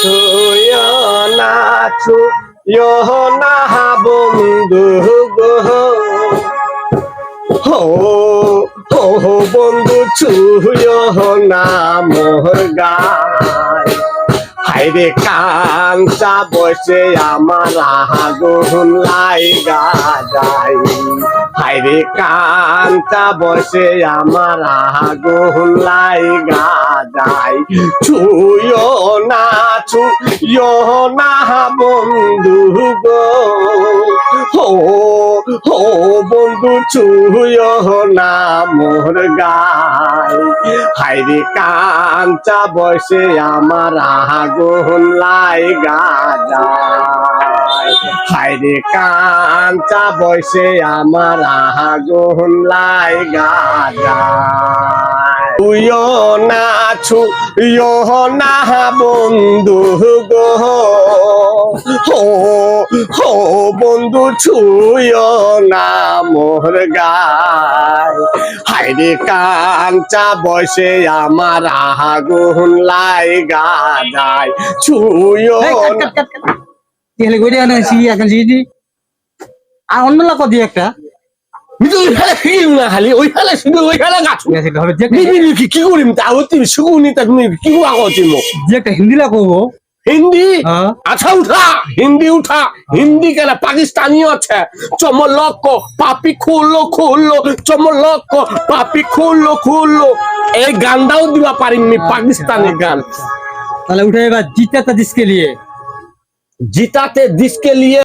ছুয় না ছুয় না বন্ধু গো। হো হো বন্ধু ছুয় না মোর গায়। হাইরে কাঞ্চা বসে আমার আগুন লাই গায় হাইরে কাঞ্চা বসে আমার আগুন লাই গায় ছুয় না ছুয় না বন্ধু গো। হো হো, বন্ধু ছুয় না মোর গায় হাইরে কাঞ্চা বসে আমার আগুন লাই গায় হাইরে কাঞ্চা বসে আমার আগুন লাই গায় তুইও না ছুইও না বন্ধু গো। হো হো বন্ধু ছুইও না মোর গায়। হাইরে কাঞ্চা বসে আমার আগুন লাই গায় ছুইও হিন্দি হ্যাঁ। আচ্ছা উঠা। হিন্দি উঠা। হিন্দি কেন? পাকিস্তানি আছে। চমলক পাপি খুললো খুললো। চমলক পাপি খুললো খুললো। এই গানটাও দিবা পারিনি পাকিস্তানি গান। তাহলে উঠে এবার জিতাতে দিসকে লিয়ে। জিতাতে দিসকে লিয়ে